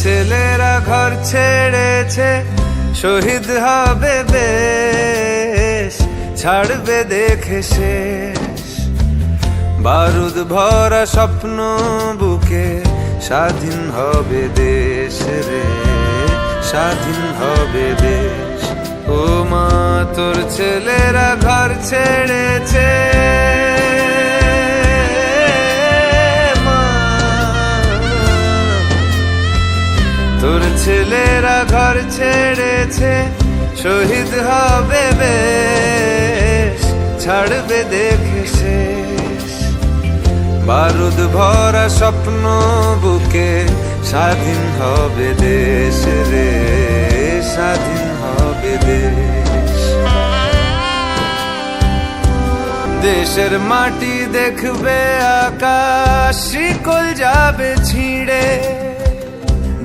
ছেলেরা ঘর ছেড়েছে, শহীদ হবে বেশ, ছাড়বে দেখে শেষ। বারুদ ভরা স্বপ্ন বুকে, স্বাধীন হবে দেশ রে, স্বাধীন হবে দেশ। ও মা, তোর ছেলেরা ঘর ছেড়েছে। তোর ছেলেরা ঘর ছেড়েছে, শহীদ হবে বেশ, ছাড়বে দেখে শেষ। বারুদ ভরা স্বপ্ন বুকে, স্বাধীন হবে দেশ রে, স্বাধীন হবে দেশ। দেশের মাটি দেখবে আকাশ, শিকল যাবে ছিঁড়ে।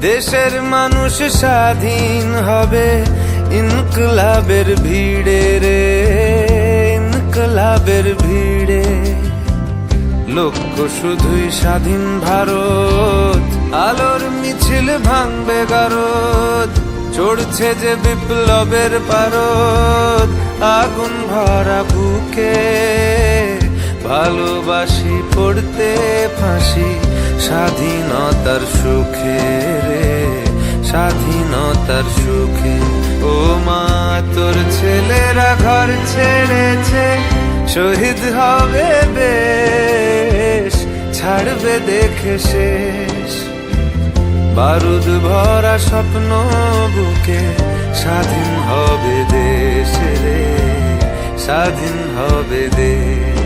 দেশের মানুষ স্বাধীন হবে। ইনকলাবের ভিড়ে রে, ইনকলাবের ভিড়ে। লক্ষ্য শুধুই স্বাধীন ভারত, আলোর মিছিল ভাঙবে গারদ। চড়ছে যে বিপ্লবের পারদ, আগুন ভরা বুকে। ভালোবাসি পড়তে ফাঁসি স্বাধীনতার সুখে রে, স্বাধীনতার সুখে। ও মা, তোর ছেলেরা ঘর ছেড়েছে, শহীদ হবে বেশ, ছাড়বে দেখে শেষ। বারুদ ভরা স্বপ্ন বুকে, স্বাধীন হবে দেশ রে, স্বাধীন হবে দেশ।